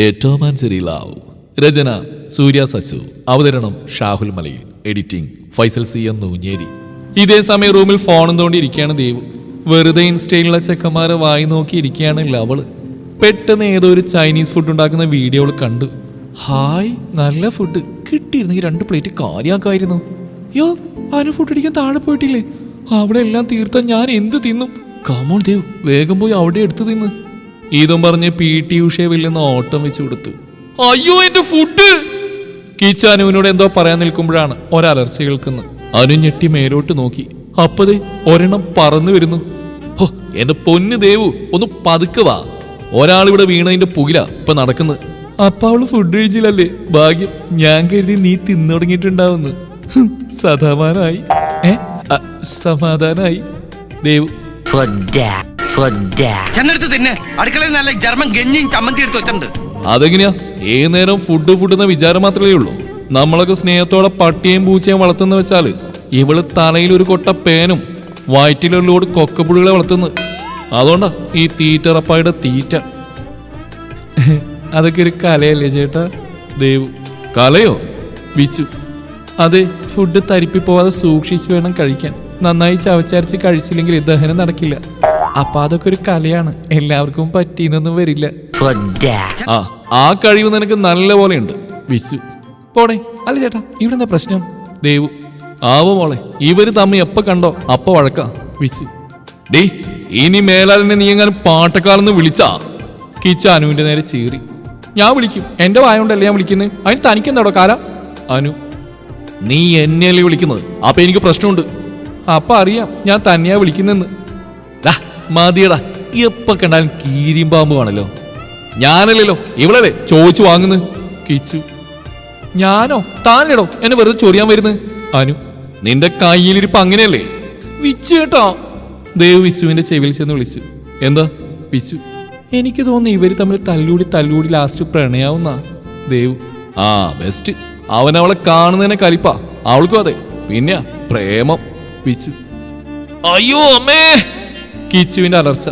A Tom രചന സൂര്യ സച്ചു. അവതരണം Shahul Malayil. Editing Faisal C M Noonjeri. ഇതേ സമയം റൂമിൽ ഫോണും തോണ്ടിയിരിക്കുകയാണ് ദേവ്. വെറുതെ ഇൻസ്റ്റയിലുള്ള ചെക്കന്മാരെ വായി നോക്കി ഇരിക്കുകയാണ് ലവൾ. പെട്ടെന്ന് ഏതോ ഒരു ചൈനീസ് ഫുഡ് ഉണ്ടാക്കുന്ന വീഡിയോ കണ്ടു. ഹായ് നല്ല ഫുഡ് കിട്ടിയിരുന്നെങ്കിൽ രണ്ട് പ്ലേറ്റ് കാര്യാക്കായിരുന്നു യോ ആരും ഫുഡ് അടിക്കാൻ താഴെ പോയിട്ടില്ലേ? അവിടെ എല്ലാം തീർത്താൽ ഞാൻ എന്ത് തിന്നും? Come on Dev. വേഗം പോയി അവിടെ എടുത്ത് തിന്ന്. ഇതും പറഞ്ഞ് പി ടി ഉഷയെ വില്ലെന്ന് ഓട്ടം വെച്ച് കൊടുത്തു. അയ്യോ എന്റെ ഫുഡ്! കീച്ച അനുവിനോട് എന്തോ പറയാൻ നിൽക്കുമ്പോഴാണ് ഒരലർച്ച കേൾക്കുന്നത്. അനു ഞെട്ടി മേലോട്ട് നോക്കി. അപ്പതേ ഒരെണ്ണം പറന്നു വരുന്നു. ഹോ എന്റെ പൊന്നു ദേവു ഒന്ന് പതുക്കെ വാ. ഒരാളിവിടെ വീണതിന്റെ പുകില ഇപ്പൊ നടക്കുന്നത് അപ്പ അവൾ ഫുഡ് കഴിച്ചില്ലല്ലേ? ഭാഗ്യം ഞാൻ കരുതി നീ തിന്നു തുടങ്ങിയിട്ടുണ്ടാവുന്നു. സമാധാനായി ഏ സമാധാനായി. ദേവു. ചെന്നെടുത്ത് തിന്നെ. അടുക്കളയിൽ നല്ല ജർമ്മൻ ഗഞ്ഞിയും ചമ്മന്തി എടുത്ത് വെച്ചിട്ടുണ്ട്. അതെങ്ങനെയാ? ഏത് നേരം ഫുഡ് ഫുഡ് എന്ന വിചാരം മാത്രമേ ഉള്ളൂ. നമ്മളൊക്കെ സ്നേഹത്തോടെ പട്ടിയും പൂച്ചയും വളർത്തുന്ന വെച്ചാൽ ഇവൾ തലയിൽ ഒരു കൊട്ട പേനും വയറ്റിലൊരു കൊക്കപ്പുഴികളെ കൊക്കപ്പുഴുകളെ വളർത്തുന്നു. അതുകൊണ്ടാ ഈ തീറ്ററപ്പായുടെ തീറ്റ. അതൊക്കെ ഒരു കലയല്ലേ ചേട്ടാ? ദേവു. കലയോ? വിച്ചു. അതെ ഫുഡ് തരിപ്പി പോവാതെ സൂക്ഷിച്ചു വേണം കഴിക്കാൻ. നന്നായി ചവച്ചരച്ച് കഴിച്ചില്ലെങ്കിൽ ദഹനം നടക്കില്ല. അപ്പൊ അതൊക്കെ ഒരു കലയാണ്. എല്ലാവർക്കും പറ്റിയെന്നൊന്നും വരില്ല. ആ ആ കഴിവ് നിനക്ക് നല്ല പോലെ ഉണ്ട് വിശു പോടെ. അല്ല ചേട്ടാ ഇവിടെ എന്താ പ്രശ്നം? ദേവു ആവോ മോളെ ഇവർ തമ്മി എപ്പ കണ്ടോ അപ്പ വഴക്ക. വിശു ഡേ ഇനി മേലാലിനെ നീ എങ്ങനെ പാട്ടക്കാരെന്ന് വിളിച്ചാ? കിച്ച അനുവിന്റെ നേരെ ചീറി. ഞാൻ വിളിക്കും. എന്റെ വായ കൊണ്ടല്ലേ ഞാൻ വിളിക്കുന്നത് അതിന് തനിക്കെന്താടോ കാല? അനു നീ എന്നെയല്ലേ വിളിക്കുന്നത്? അപ്പൊ എനിക്ക് പ്രശ്നമുണ്ട്. അപ്പൊ അറിയാം ഞാൻ തന്നെയാ വിളിക്കുന്നെന്ന്. മതിയടാ. എപ്പ കണ്ടാലും കീരിയും പാമ്പുമാണല്ലോ ഞാനല്ലല്ലോ ഇവളല്ലേ ചോദിച്ചു വാങ്ങുന്നു? കിച്ചു. ഞാനോ? താനിടോ എന്നെ വെറുതെ ചൊറിയാൻ വരുന്നു? അനു നിന്റെ കയ്യിലിരിപ്പ് അങ്ങനെയല്ലേ? വിച്ചു കേട്ടോ. ദേവ് വിച്ചുവിന്റെ ചെവിയിൽ ചെന്ന് വിളിച്ചു. എന്താ വിച്ചു? എനിക്ക് തോന്നുന്നു ഇവർ തമ്മിൽ തല്ലൂടി തല്ലൂടി ലാസ്റ്റ് പ്രണയാവുന്ന. ദേവ് ആ ബെസ്റ്റ് അവൻ അവളെ കാണുന്നതിനെ കലിപ്പാ. അവൾക്കും അതെ. പിന്നെ പ്രേമം. വിച്ചു. അയ്യോ അമ്മേ! കിച്ചുവിന്റെ അലർച്ച.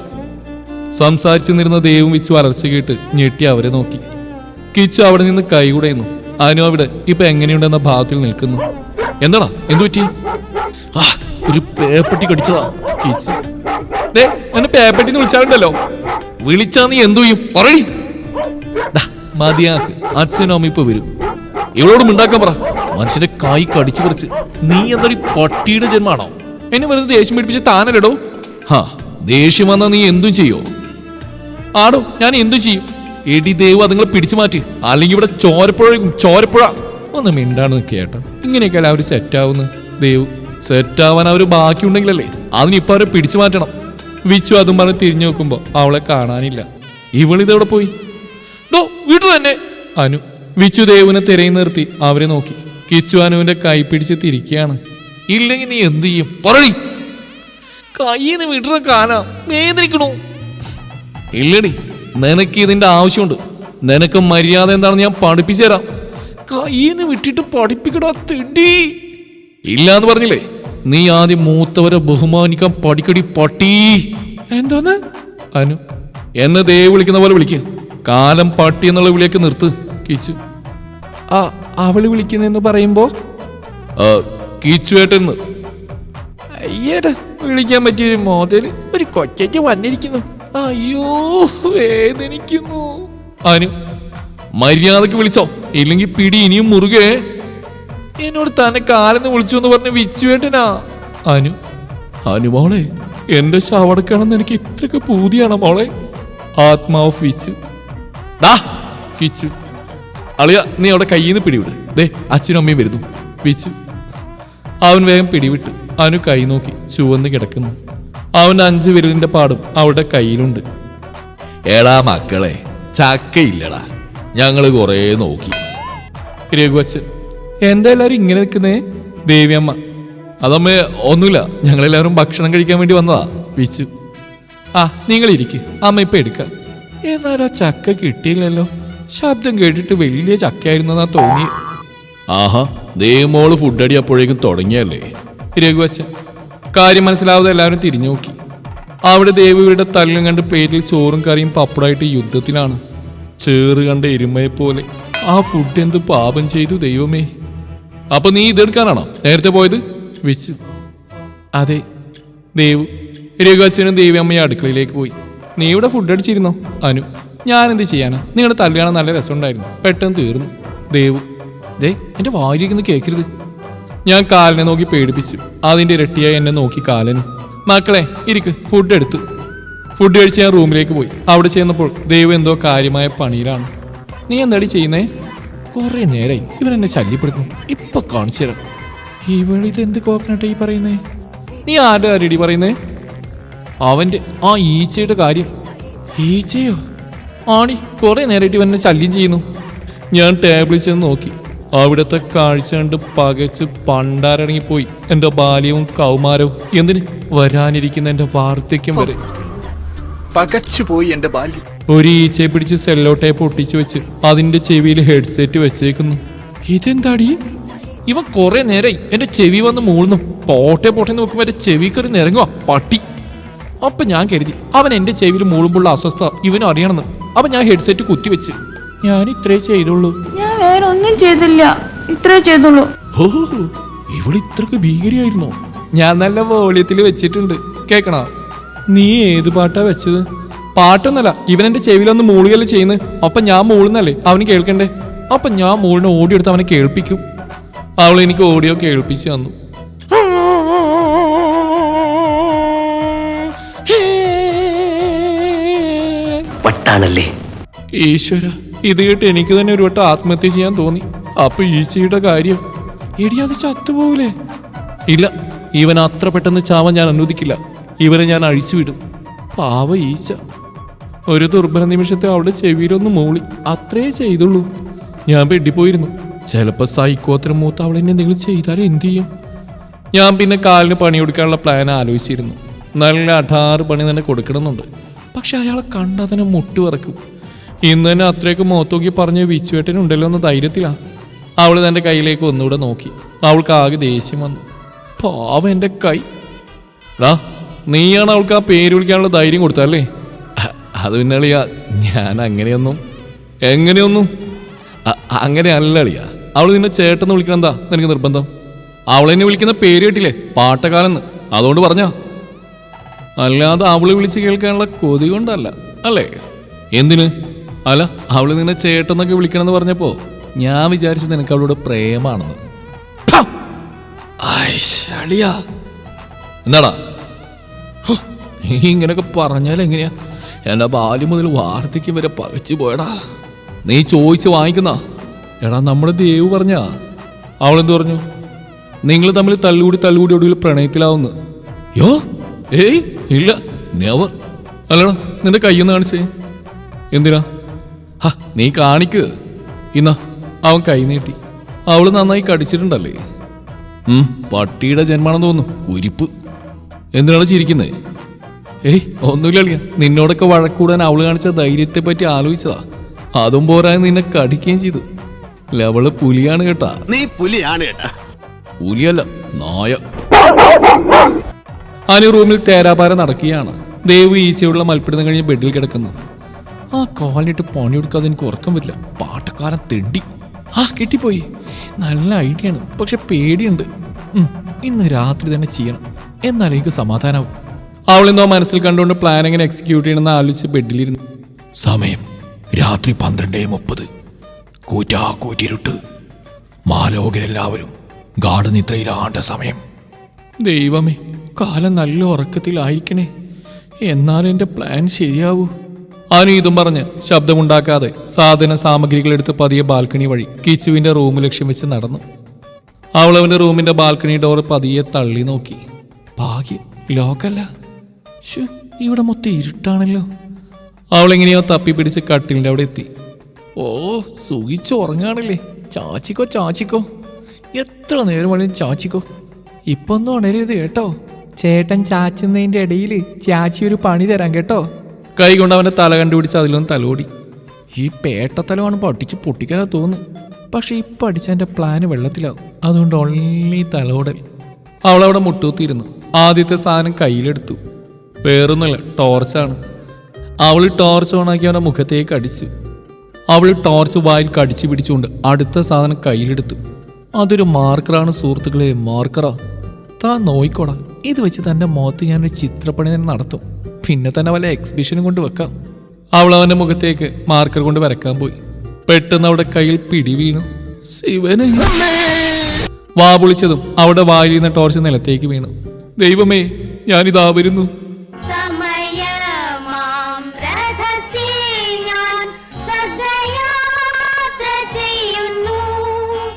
സംസാരിച്ചു നിന്നിരുന്ന ദേവും വിച്ചു അലർച്ച കേട്ട് ഞെട്ടി അവരെ നോക്കി. കിച്ചു അവിടെ നിന്ന് കൈകുടയുന്നു. അനു അവിടെ ഇപ്പൊ എങ്ങനെയുണ്ടെന്ന ഭാവത്തിൽ നിൽക്കുന്നു. എന്താടാ? എന്തു പറ്റി? ഒരു പേപ്പട്ടി കടിച്ചതാ കിച്ചു. എന്നെ പേപ്പട്ടി വിളിച്ചാലുണ്ടല്ലോ. വിളിച്ചാ നീ എന്തു ചെയ്യും? പറയടി. മതിയാക്ക്. അച്ഛനും അമ്മ ഇപ്പൊ വരും. ഇവളോട് മിണ്ടാക്കാൻ പറ. മനുഷ്യന്റെ കായ് കടിച്ചു പറിച്ച്. നീ എന്താ പട്ടിയുടെ ജന്മാണോ? എന്നെ വെറുതെ ദേഷ്യം പിടിപ്പിച്ച് താനല്ലടോ. ഹാ. ദേഷ്യം വന്നാ നീ എന്തും ചെയ്യോ? ആടോ ഞാൻ എന്തു ചെയ്യും. എടി ദൈവം അതുങ്ങൾ പിടിച്ചു മാറ്റി. അല്ലെങ്കിൽ ഇവിടെ ചോരപ്പുഴ ചോരപ്പുഴ. ഒന്ന് മിണ്ടാണ് കേട്ടോ. ഇങ്ങനെയൊക്കെ എല്ലാവരും സെറ്റ് ആവുന്നു? സെറ്റാവാൻ അവർ ബാക്കിയുണ്ടെങ്കിലല്ലേ അതിനിപ്പോ അവരെ പിടിച്ചു മാറ്റണം. വിച്ചു അതും പറഞ്ഞ് തിരിഞ്ഞു നോക്കുമ്പോ അവളെ കാണാനില്ല. ഇവളിതെവിടെ പോയി? ദോ വീട്ടിൽ തന്നെ. അനു വിച്ചു ദേവിനെ തിരയി നിർത്തി അവരെ നോക്കി. കിച്ചു അനുവിന്റെ കൈ പിടിച്ച് തിരിക്കുകയാണ്. ഇല്ലെങ്കിൽ നീ എന്ത് ചെയ്യും? കയ്യിന്ന് വിടുന്ന കാന വേദനിക്കണു. ഇല്ലടി നിനക്ക് ഇതിന്റെ ആവശ്യമുണ്ട്. നിനക്ക് മര്യാദ എന്താണെന്ന് ഞാൻ പഠിപ്പിച്ചു തരാം. കയ്യിന്ന് വിട്ടിട്ട് പഠിപ്പിക്കടാ തിണ്ടി? ഇല്ലാന്ന് പറഞ്ഞില്ലേ നീ ആദ്യം മൂത്തവരെ ബഹുമാനിക്കാൻ പഠിക്കടി പട്ടി. എന്തോന്ന്? അനു എന്നെ ദേ വിളിക്കുന്ന പോലെ വിളിക്ക്. കാലം പട്ടി എന്നുള്ള വിളിയൊക്കെ നിർത്ത് കിച്ചു. ആ അവൾ വിളിക്കുന്നെന്ന് പറയുമ്പോ? കിച്ചുവേട്ടെന്ന് അയ്യടാ വിളിക്കാൻ പറ്റിയൊരു മോതൽ ഒരു കൊച്ചയ്ക്ക് വന്നിരിക്കുന്നു. അയ്യോ വേദനിക്കുന്നു. അനു മര്യാദയ്ക്ക് വിളിച്ചോ. ഇല്ലെങ്കിൽ പിടി ഇനിയും മുറുകെ. എന്നോട് തന്നെ കാലെന്ന് വിളിച്ചു എന്ന് പറഞ്ഞ് വിച്ചുവേട്ടനാ. അനു അനു മോളെ എന്റെ ശവടക്കാണെന്ന് എനിക്ക് ഇത്രക്ക് പൂതിയാണ് മോളെ. ആത്മാവ് വിച്ചു. ദാ കിച്ചു. അളിയ നീ അവിടെ കയ്യിൽ നിന്ന് പിടിവിട്. ദേ അച്ഛനും അമ്മയും വരുന്നു. വിച്ചു. അവൻ വേഗം പിടിവിട്ടു. അവന് കൈ നോക്കി ചുവന്ന് കിടക്കുന്നു. അവന്റെ അഞ്ച് വിരലിന്റെ പാടും അവളുടെ കയ്യിലുണ്ട്. ഏടാ മക്കളെ ചക്കയില്ലടാ. ഞങ്ങൾ കൊറേ നോക്കി. രഘുവച്ചൻ എന്താ എല്ലാരും ഇങ്ങനെ നിൽക്കുന്നേ? ദേവിയമ്മ അതമ്മേ ഒന്നുമില്ല. ഞങ്ങളെല്ലാവരും ഭക്ഷണം കഴിക്കാൻ വേണ്ടി വന്നതാ. വിച്ചു ആ നിങ്ങൾ ഇരിക്ക് അമ്മ ഇപ്പൊ എടുക്കാം. എന്നാലും ആ ചക്ക കിട്ടിയില്ലല്ലോ. ശബ്ദം കേട്ടിട്ട് വലിയ ചക്കയായിരുന്നെന്നാ തോന്നി ആഹാ ദേവമോൾ ഫുഡ് അടി അപ്പോഴേക്കും തുടങ്ങിയല്ലേ. രഘുവച്ചൻ. കാര്യം മനസ്സിലാവാതെ എല്ലാവരും തിരിഞ്ഞു നോക്കി അവിടെ ദേവിയുടെ തല്ലും കണ്ട് പേരിൽ ചോറും കറിയും പപ്പടായിട്ട് യുദ്ധത്തിലാണ്. ചേറ് കണ്ട എരുമയെ പോലെ ആ ഫുഡ് എന്ത് പാപം ചെയ്തു ദൈവമേ. അപ്പൊ നീ ഇതെടുക്കാനാണോ? നേരത്തെ പോയത്? വിച്ചു അതെ. ദേവു. രഘുവച്ചനും ദേവി അമ്മയും അടുക്കളയിലേക്ക് പോയി. നീ ഇവിടെ ഫുഡ് അടിച്ചിരുന്നോ? അനു. ഞാൻ എന്ത് ചെയ്യാനാ? നിങ്ങളുടെ തല്ലുകാണാൻ നല്ല രസമുണ്ടായിരുന്നു. പെട്ടെന്ന് തീർന്നു. ദേവു. ദേ എന്റെ വായിരിക്കുന്ന കേൾക്കരുത് ഞാൻ കാലിനെ നോക്കി പേടിപ്പിച്ചു അതിന്റെ ഇരട്ടിയായി എന്നെ നോക്കി കാലനും. മക്കളെ ഇരിക്ക് ഫുഡ് എടുത്തു. ഫുഡ് കഴിച്ച് ഞാൻ റൂമിലേക്ക് പോയി. അവിടെ ചെന്നപ്പോൾ ദൈവം എന്തോ കാര്യമായ പണിയിലാണ്. നീ എന്താടി ചെയ്യുന്നേ? കുറെ നേരായി. ഇവൻ എന്നെ ശല്യപ്പെടുത്തുന്നു. ഇപ്പൊ കാണിച്ചു തരാം. ഇവളിത് എന്ത് കോക്കനട്ടെ ഈ പറയുന്നേ? നീ ആരുടെ കാര്യടി പറയുന്നേ? അവന്റെ ആ ഈച്ചയുടെ കാര്യം. ഈച്ചയോ? ആണി കുറെ നേരമായിട്ട് ഇവൻ എന്നെ ശല്യം ചെയ്യുന്നു. ഞാൻ ടേബിളിൽ ചെന്ന് നോക്കി. അവിടുത്തെ കാഴ്ച കണ്ട് പകച്ച് പണ്ടാരടങ്ങിപ്പോയി എന്റെ ബാല്യവും കൗമാരവും എന്തിന് വരാനിരിക്കുന്ന എന്റെ വാർദ്ധക്യം വരെ. പകച്ചുപോയി എന്റെ ബാല്യം. ഒരു ഈച്ചയെ പിടിച്ച് സെല്ലോ ടേപ്പ് ഒട്ടിച്ചു വെച്ച് അതിന്റെ ചെവിയിൽ ഹെഡ്സെറ്റ് വെച്ചേക്കുന്നു. ഇതെന്താടി? ഇവ കുറെ നേരായി എന്റെ ചെവി വന്ന് മൂളുന്നു. പോട്ടെ പോട്ടെ നോക്കുമ്പോ എന്റെ ചെവി കയറി നിരങ്ങുക പട്ടി. അപ്പൊ ഞാൻ കരുതി അവൻ എന്റെ ചെവിയിൽ മൂളുമ്പോഴുള്ള അസ്വസ്ഥ ഇവനും അറിയണമെന്ന് അപ്പൊ ഞാൻ ഹെഡ്സെറ്റ് കുത്തിവെച്ച്. ഞാൻ ഇത്രേ ചെയ്തുള്ളൂ വേറെ ഒന്നും ചെയ്തില്ല. ഇത്രേ ചെയ്തുള്ളൂ. ഓ ഇവൾ ഇത്രക്ക് ഭീകരിയായിരുന്നോ? ഞാൻ നല്ല വോളിയത്തിൽ വെച്ചിട്ടുണ്ട്. കേക്കണോ? നീ ഏത് പാട്ടാ വെച്ചത്? പാട്ടൊന്നല്ല ഇവൻ എന്റെ ചെവിയിലൊന്ന് മൂളുകയല്ലേ ചെയ്യുന്നത് അപ്പൊ ഞാൻ മൂളുന്നല്ലേ? അവന് കേൾക്കണ്ടേ? അപ്പൊ ഞാൻ മൂളിനെ ഓടി എടുത്ത് അവനെ കേൾപ്പിക്കും. അവൾ എനിക്ക് ഓഡിയോ കേൾപ്പിച്ച് തന്നു. പട്ടാണല്ലേ ഈശ്വര. ഇത് കേട്ട് എനിക്ക് തന്നെ ഒരു വട്ടം ആത്മഹത്യ ചെയ്യാൻ തോന്നി. അപ്പൊ ഈച്ചയുടെ കാര്യം? എടി അത് ചത്തുപോകൂലേ? ഇല്ല ഇവൻ അത്ര പെട്ടെന്ന് ചാവാൻ ഞാൻ അനുവദിക്കില്ല. ഇവനെ ഞാൻ അഴിച്ചുവിടും. പാവ ഈച്ച. ഒരു ദുർബല നിമിഷത്തെ അവളുടെ ചെവിയിലൊന്ന് മൂളി. അത്രേ ചെയ്തുള്ളൂ. ഞാൻ വെട്ടിപ്പോയിരുന്നു ചിലപ്പോൾ സൈക്കോത്തരം മൂത്ത് അവൾ എന്നെ എന്തെങ്കിലും ചെയ്താൽ എന്തു ചെയ്യും? ഞാൻ പിന്നെ കാലിന് പണി കൊടുക്കാനുള്ള പ്ലാൻ ആലോചിച്ചിരുന്നു. നല്ല അഠാറ് പണി തന്നെ കൊടുക്കണമെന്നുണ്ട്. പക്ഷെ അയാളെ കണ്ടാൽ തന്നെ മുട്ട് വിറക്കും. ഇന്ന് തന്നെ അത്രയൊക്കെ മുഖത്തോക്കി പറഞ്ഞ വിച്ചുവേട്ടനുണ്ടല്ലോ എന്ന ധൈര്യത്തിലാണ് അവൾ തന്റെ കയ്യിലേക്ക് ഒന്നുകൂടെ നോക്കി. അവൾക്ക് ആകെ ദേഷ്യം വന്നു. പാവ എന്റെ കൈ. ഡാ നീയാണ് അവൾക്ക് ആ പേര് വിളിക്കാനുള്ള ധൈര്യം കൊടുത്തല്ലേ അത് പിന്നെ അളിയാ ഞാൻ അങ്ങനെയൊന്നും എങ്ങനെയൊന്നും അങ്ങനെ അല്ല അളിയാ. അവൾ നിന്നെ ചേട്ടെന്ന് വിളിക്കണം എന്താ നിനക്ക് നിർബന്ധം? എന്നെ വിളിക്കുന്ന പേര് കേട്ടില്ലേ? പാട്ടക്കാലെന്ന് അതുകൊണ്ട് പറഞ്ഞാ. അല്ലാതെ അവൾ വിളിച്ച് കേൾക്കാനുള്ള കൊതി കൊണ്ടല്ല. അല്ലേ? എന്തിന്? അല്ല അവൾ നിന്നെ ചേട്ടെന്നൊക്കെ വിളിക്കണമെന്ന് പറഞ്ഞപ്പോ ഞാൻ വിചാരിച്ചു നിനക്ക് അവളോട് പ്രേമാണെന്ന്. എന്താടാ? നീ ഇങ്ങനൊക്കെ പറഞ്ഞാൽ എങ്ങനെയാ? എന്റെ ബാല്യം മുതൽ വാർദ്ധക്യം വരെ പകച്ചു പോയടാ. നീ ചോദിച്ച് വാങ്ങിക്കുന്ന? എടാ നമ്മുടെ ദേവ് പറഞ്ഞ. അവളെന്ത് പറഞ്ഞു? നിങ്ങൾ തമ്മിൽ തല്ലുകൂടി തല്ലുകൂടി ഒടുവിൽ പ്രണയത്തിലാവുന്നു. യോ? ഏയ് ഇല്ല നെവർ അല്ലടാ നിന്റെ കയ്യൊന്ന് കാണിച്ചേ. എന്തിനാ? ഹ നീ കാണിക്ക്. ഇന്ന അവൻ കൈ നീട്ടി. അവൾ നന്നായി കടിച്ചിട്ടുണ്ടല്ലേ? ഉം പട്ടിയുടെ ജന്മാണെന്ന് തോന്നുന്നു. കുരിപ്പ്. എന്തിനാണ് ചിരിക്കുന്നത് ഏയ് ഒന്നുമില്ല അളിയ നിന്നോടൊക്കെ വഴക്കൂടാൻ അവൾ കാണിച്ച ധൈര്യത്തെ പറ്റി ആലോചിച്ചതാ. അതും പോരാതെ നിന്നെ കടിക്കുകയും ചെയ്തു. ലവൾ പുലിയാണ് കേട്ടാ. നീ പുലിയാണ് കേട്ടാ. പുലിയല്ല നായ. അനു റൂമിൽ തേരാപാര നടക്കുകയാണ്. ദേവ് ഈച്ചയുള്ള മൽപ്പിടുത്തം കഴിഞ്ഞ് ബെഡിൽ കിടക്കുന്നു. ആ കോലിട്ട് പണിയെടുക്കാതെ എനിക്ക് ഉറക്കം പറ്റില്ല പാട്ടക്കാരൻ തെണ്ടി. ആ കിട്ടിപ്പോയി. നല്ല ഐഡിയ ആണ്. പക്ഷെ പേടിയുണ്ട്. ഇന്ന് രാത്രി തന്നെ ചെയ്യണം. എന്നാലും എനിക്ക് സമാധാനമാവും അവളെന്തോ മനസ്സിൽ കണ്ടുകൊണ്ട് പ്ലാൻ എങ്ങനെ എക്സിക്യൂട്ട് ചെയ്യണമെന്ന് ആലോചിച്ച് ബെഡിലിരുന്നു. സമയം രാത്രി പന്ത്രണ്ടേ മുപ്പത്. കൂറ്റാ കൂറ്റിരുട്ട് മാലോകരെല്ലാവരും ഗാഠനിദ്രയിലാണ്ട സമയം. ദൈവമേ കാലം നല്ല ഉറക്കത്തിലായിരിക്കണേ. എന്നാലും എന്റെ പ്ലാൻ ശരിയാവൂ. അനു ഇതും പറഞ്ഞ് ശബ്ദമുണ്ടാക്കാതെ സാധന സാമഗ്രികൾ എടുത്ത് പതിയെ ബാൽക്കണി വഴി കിച്ചുവിന്റെ റൂം ലക്ഷ്യം വെച്ച് നടന്നു. അവൾ അവന്റെ റൂമിന്റെ ബാൽക്കണി ഡോർ പതിയെ തള്ളി നോക്കി. ഭാഗ്യം ലോക്കല്ല. ഇവിടെ മൊത്തം ഇരുട്ടാണല്ലോ. അവളെങ്ങനെയോ തപ്പിപ്പിടിച്ച് കട്ടിലിന്റെ അവിടെ എത്തി. ഓ സുഖിച്ച് ഉറങ്ങാണല്ലേ. ചാച്ചിക്കോ ചാച്ചിക്കോ. എത്ര നേരം വേണേലും ചാച്ചിക്കോ. ഇപ്പൊന്നും ഉണരരുത് കേട്ടോ. ചേട്ടൻ ചാച്ചുന്നതിന്റെ ഇടയിൽ ചാച്ചി ഒരു പണി തരാം കേട്ടോ. കൈ കൊണ്ട് അവന്റെ തല കണ്ടുപിടിച്ച് അതിലൊന്ന് തലോടി. ഈ പേട്ടത്തലമാണ് പഠിച്ച് പൊട്ടിക്കാനാ തോന്നുന്നു പക്ഷെ ഇപ്പം അടിച്ചതിന്റെ പ്ലാന് വെള്ളത്തിലാവും അതുകൊണ്ട് ഒള്ളി തലോടൽ. അവളവിടെ മുട്ടൂത്തിയിരുന്നു ആദ്യത്തെ സാധനം കയ്യിലെടുത്തു. വേറൊന്നുമില്ല ടോർച്ചാണ് അവൾ ടോർച്ച് ഓണാക്കി അവന്റെ മുഖത്തേക്ക് അടിച്ചു. അവൾ ടോർച്ച് വായിൽ കടിച്ചു പിടിച്ചുകൊണ്ട് അടുത്ത സാധനം കയ്യിലെടുത്തു. അതൊരു മാർക്കറാണ് സുഹൃത്തുക്കളെ മാർക്കറാ താൻ നോയിക്കോടാ. ഇത് വെച്ച് തന്റെ മുഖത്ത് ഞാനൊരു ചിത്രപ്പണി തന്നെ നടത്തും. പിന്നെ തന്നെ വല്ല എക്സിബിഷനും കൊണ്ട് വെക്കാം. അവൾ അവന്റെ മുഖത്തേക്ക് മാർക്കർ കൊണ്ട് വരക്കാൻ പോയി. പെട്ടെന്ന് അവിടെ കയ്യിൽ പിടി വീണു. ശിവനെ. വാ പൊളിച്ചതും അവിടെ വായിൽ നിന്ന് ടോർച്ച് നിലത്തേക്ക് വീണു. ദൈവമേ ഞാനിതാ വരുന്നു.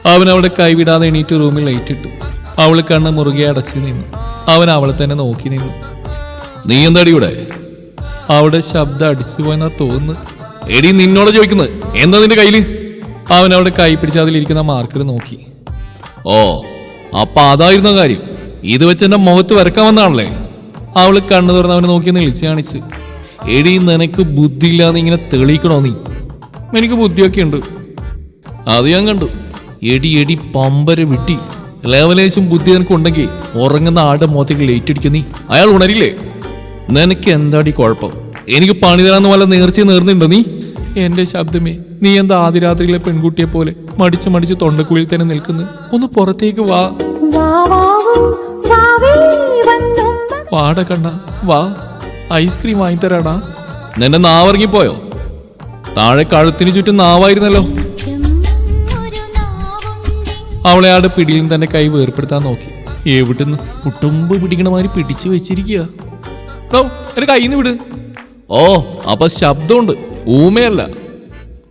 അവൻ അവിടെ കൈവിടാതെ എണീറ്റ് റൂമിൽ ലൈറ്റ് ഇട്ടു. അവൾ കണ്ണ് മുറുകെ അടച്ചു നിന്നു. അവൻ അവളെ തന്നെ നോക്കി നിന്നു. നീ എന്താടി ഇവിടെ അവിടെ ശബ്ദം അടിച്ചു പോയെന്നാ തോന്നുന്നു. എടി നിന്നോട് ചോദിക്കുന്നത്. എന്താ നിന്റെ കയ്യിൽ? അവൻ അവിടെ കൈ പിടിച്ച് അതിലിരിക്കുന്ന മാർക്കർ നോക്കി. ഓ അപ്പൊ അതായിരുന്നു കാര്യം. ഇത് വെച്ച് എന്റെ മുഖത്ത് വരക്കാൻ വന്നാണല്ലേ? അവൾ കണ്ണു തുറന്ന് അവനെ നോക്കി നിളിച്ച് കാണിച്ച്. എടി നിനക്ക് ബുദ്ധിയില്ലാന്ന് ഇങ്ങനെ തെളിയിക്കണോ നീ? എനിക്ക് ബുദ്ധിയൊക്കെ ഉണ്ട്. അത് ഞാൻ കണ്ടു. എടി എടി പമ്പര വിട്ടി. ലേവലേശം ബുദ്ധി നിനക്ക് ഉണ്ടെങ്കിൽ ഉറങ്ങുന്ന ആടെ മുഖത്തേക്ക് ലേറ്റ് അടിക്കും നീ. അയാൾ ഉണരില്ലേ? നിനക്ക് എന്താടി കുഴപ്പം? എനിക്ക് പണി തരാന്ന് വല്ല നേർച്ച നേർന്നുണ്ടോ നീ? എന്റെ ശബ്ദമേ നീ എന്താ ആദിരാത്രിയിലെ പെൺകുട്ടിയെ പോലെ മടിച്ച് മടിച്ച് തൊണ്ടക്കുഴിയിൽ തന്നെ നിൽക്കുന്നു? ഒന്ന് പുറത്തേക്ക് വാ. വാട കണ്ണ വാ. ഐസ്ക്രീം വാങ്ങിത്തരാടാ. നിന്റെ നാവിറങ്ങിപ്പോയോ? താഴെ കഴുത്തിന് ചുറ്റും നാവായിരുന്നല്ലോ. അവളെ ആടെ പിടിയിൽ തന്നെ കൈ വേർപ്പെടുത്താൻ നോക്കി. എവിടുന്ന്? കുട്ടുമ്പ് പിടിക്കണമാതിരി പിടിച്ചു വെച്ചിരിക്കുക എന്റെ കയ്യിൽ നിന്ന് വിട്. ഓ അപ്പൊ ശബ്ദമുണ്ട്. ഊമയല്ല.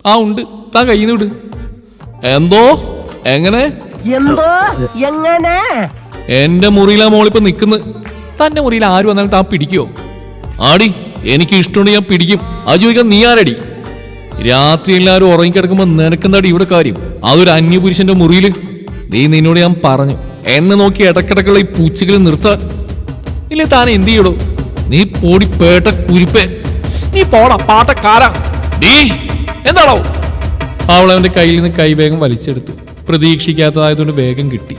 ആ ഉണ്ട്. താൻ കയ്യിൽ നിന്ന് വിട്. എന്തോ? എങ്ങനെ? എന്തോ? എങ്ങനെ? എന്റെ മുറിയിലാ മോളിപ്പോ നിക്കുന്നു. തന്റെ മുറിയിൽ ആര് വന്നാലും താൻ പിടിക്കോ. ആടി എനിക്ക് ഇഷ്ടമുണ്ട് ഞാൻ പിടിക്കും. അത് ചോദിക്കാൻ നീ ആരടി? രാത്രി എല്ലാവരും ഉറങ്ങിക്കിടക്കുമ്പോ നിനക്കെന്താടി ഇവിടെ കാര്യം? അതൊരു അന്യപുരുഷന്റെ മുറിയിൽ? നീ നിന്നോട് ഞാൻ പറഞ്ഞു. എന്നെ നോക്കി ഇടക്കിടക്കുള്ള ഈ പൂച്ചകൾ നിർത്താൻ. ഇല്ലേ താൻ എന്ത് ചെയ്യടോ? നീ പോടി പേട്ട കുരിപ്പേ. നീ പോടാ പാട്ടക്കാരാ. നീ എന്താണോ അവൾ അവന്റെ കയ്യിൽ നിന്ന് കൈവേഗം വലിച്ചെടുത്തു. പ്രതീക്ഷിക്കാത്തതായതുകൊണ്ട് വേഗം കിട്ടി.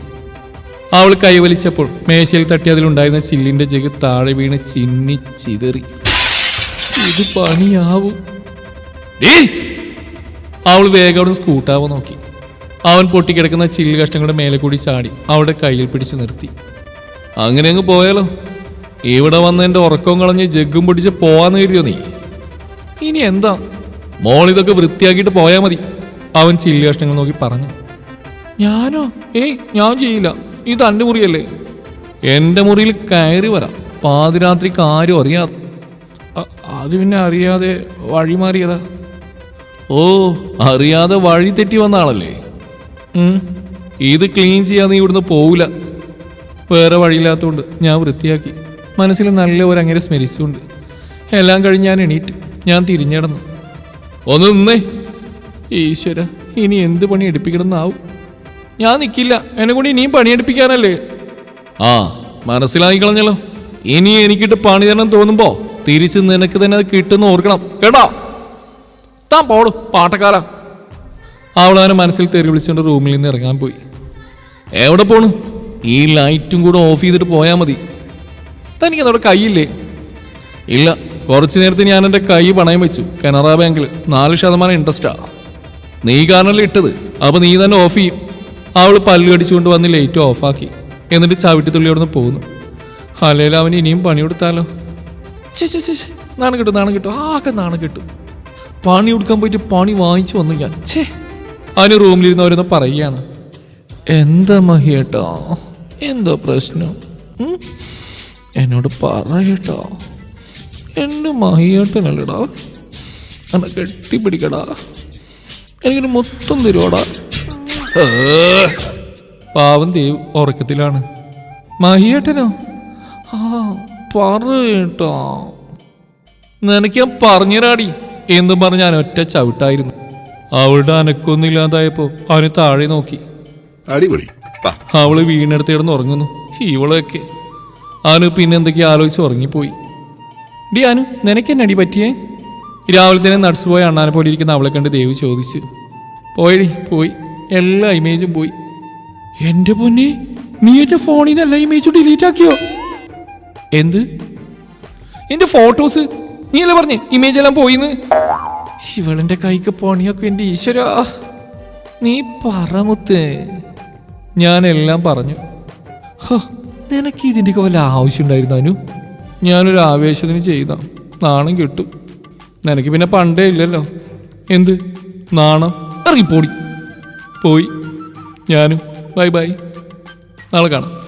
അവൾ കൈവലിച്ചപ്പോൾ മേശയിൽ തട്ടി അതിലുണ്ടായിരുന്ന ചില്ലിന്റെ ചെക്ക് താഴെ വീണ് ചിന്നി ചിതറി. ഇത് പണിയാവും! അവൾ വേഗം അവിടെ സ്കൂട്ടാവ് നോക്കി. അവൻ പൊട്ടിക്കിടക്കുന്ന ചില്ല് കഷ്ണങ്ങളുടെ മേലെ കൂടി ചാടി അവളുടെ കയ്യിൽ പിടിച്ചു നിർത്തി. അങ്ങനെ അങ്ങ് പോയാലോ? ഇവിടെ വന്ന് എന്റെ ഉറക്കം കളഞ്ഞ് ജഗ്ഗും പിടിച്ച് പോവാന്ന് കരുതിയോ നീ? ഇനി എന്താ? മോൾ ഇതൊക്കെ വൃത്തിയാക്കിയിട്ട് പോയാ മതി. അവൻ ചില്ല് കഷ്ണങ്ങൾ നോക്കി പറഞ്ഞു. ഞാനോ? ഏയ് ഞാൻ ചെയ്യില്ല. ഇത് തന്റെ മുറിയല്ലേ? എന്റെ മുറിയിൽ കയറി വരാം. പാതിരാത്രിക്ക് ആരും അറിയാതെ. അത് പിന്നെ അറിയാതെ വഴി മാറിയതാ? ഓ അറിയാതെ വഴി തെറ്റി വന്ന ആളല്ലേ. ഇത് ക്ലീൻ ചെയ്യാൻ നീ ഇവിടുന്ന് പോവില്ല വേറെ വഴിയില്ലാത്തതുകൊണ്ട് ഞാൻ വൃത്തിയാക്കി. മനസ്സിൽ നല്ല ഒരു അങ്ങനെ സ്മരിച്ചുകൊണ്ട് എല്ലാം കഴിഞ്ഞ് ഞാൻ എണീറ്റ് ഞാൻ തിരിഞ്ഞടന്നു. ഒന്ന് ഈശ്വര ഇനി എന്ത് പണി എടുപ്പിക്കണമെന്നാവും? ഞാൻ നിൽക്കില്ല എന്നെ കൊണ്ട് ഇനിയും പണിയെടുപ്പിക്കാനല്ലേ ആ മനസ്സിലായി കളഞ്ഞല്ലോ. ഇനി എനിക്കിട്ട് പണി തരണം തോന്നുമ്പോ തിരിച്ച് നിനക്ക് തന്നെ അത് കിട്ടുന്ന ഓർക്കണം. കേട്ടോ? താൻ പോടും പാട്ടക്കാരാ. അവളവനെ മനസ്സിൽ തെറി വിളിച്ചുകൊണ്ട് റൂമിൽ നിന്ന് ഇറങ്ങാൻ പോയി. എവിടെ പോണു? ഈ ലൈറ്റും കൂടെ ഓഫ് ചെയ്തിട്ട് പോയാൽ മതി. തനിക്ക് അതോടെ കൈയില്ലേ? ഇല്ല കുറച്ചു നേരത്തെ ഞാൻ എന്റെ കൈ പണയം വെച്ചു. കനറ ബാങ്കിൽ നാല് ശതമാനം ഇൻട്രസ്റ്റാ. നീ കാരണമല്ലേ ഇട്ടത്? അപ്പോൾ നീ തന്നെ ഓഫ് ചെയ്യും. അവൾ പല്ല് കടിച്ചുകൊണ്ട് വന്ന് ലൈറ്റ് ഓഫാക്കി. എന്നിട്ട് ചവിട്ടി തുള്ളി അവിടുന്ന് പോകുന്നു അല്ലെങ്കിൽ അവൻ ഇനിയും പണി കൊടുത്താലോ? ഛെ, ഛെ, ഛെ, ഛെ. നാണം കിട്ടും നാണം കിട്ടും. ആകെ നാണം കിട്ടും. പണി കൊടുക്കാൻ പോയിട്ട് പണി വാങ്ങിച്ചു വന്നു ഞാൻ. ഛേ. അവന് റൂമിലിരുന്നവരെന്ന് പറയുകയാണ്. എന്താ മഹിയേട്ടോ എന്തോ പ്രശ്നം? എന്നോട് പറയട്ടോ എന്റെ മഹിയേട്ടനല്ലടാ എന്നെ കെട്ടിപ്പിടിക്കടാ. എനിക്കൊരു മൊത്തം തരുവാടാ. പാവം ദേവ് ഉറക്കത്തിലാണ്. മഹിയേട്ടനോ ആ പറയട്ടോ നിനക്ക് ഞാൻ പറഞ്ഞുതരാടി എന്ന് പറഞ്ഞ് ഞാൻ ഒറ്റ ചവിട്ടായിരുന്നു. അവളുടെ അനക്കൊന്നും ഇല്ലാതായപ്പോ അവന് താഴെ നോക്കി. അടിപൊളി. അവൾ വീണെടുത്ത് കിടന്ന് ഉറങ്ങുന്നു. ഇവളൊക്കെ അവന് പിന്നെ എന്തൊക്കെയോ ആലോചിച്ച് ഉറങ്ങിപ്പോയി. ഡി അനു അടി പറ്റിയേ? രാവിലെ തന്നെ നട്സ് പോയ അണ്ണാനെ പോലെ ഇരിക്കുന്ന അവളെ കണ്ട് ദേവി ചോദിച്ചു. പോയടി പോയി. എല്ലാ ഇമേജും പോയി. എന്റെ പൊന്നെ നീ എന്റെ ഫോണിൽ നിന്ന് എല്ലാ ഇമേജും ഡിലീറ്റ് ആക്കിയോ? എന്ത്? എന്റെ ഫോട്ടോസ്. നീ അല്ലേ പറഞ്ഞേ ഇമേജ് എല്ലാം പോയിന്ന്? ഇവളെന്റെ കൈക്ക് പണിയൊക്കെ എന്റെ ഈശ്വരാ. നീ പറമുത്തേ ഞാനെല്ലാം പറഞ്ഞു. ഹോ, നിനക്ക് ഇതിന്റെയൊക്കെ വല്ല ആവശ്യമുണ്ടായിരുന്നു അനു? ഞാനൊരു ആവേശത്തിന് ചെയ്ത നാണം കിട്ടും. നിനക്ക് പിന്നെ പണ്ടേ ഇല്ലല്ലോ. എന്ത്? നാണം? ഇറങ്ങിപ്പോടി. പോയി. ഞാനും. Bye bye. നാളെ കാണാം.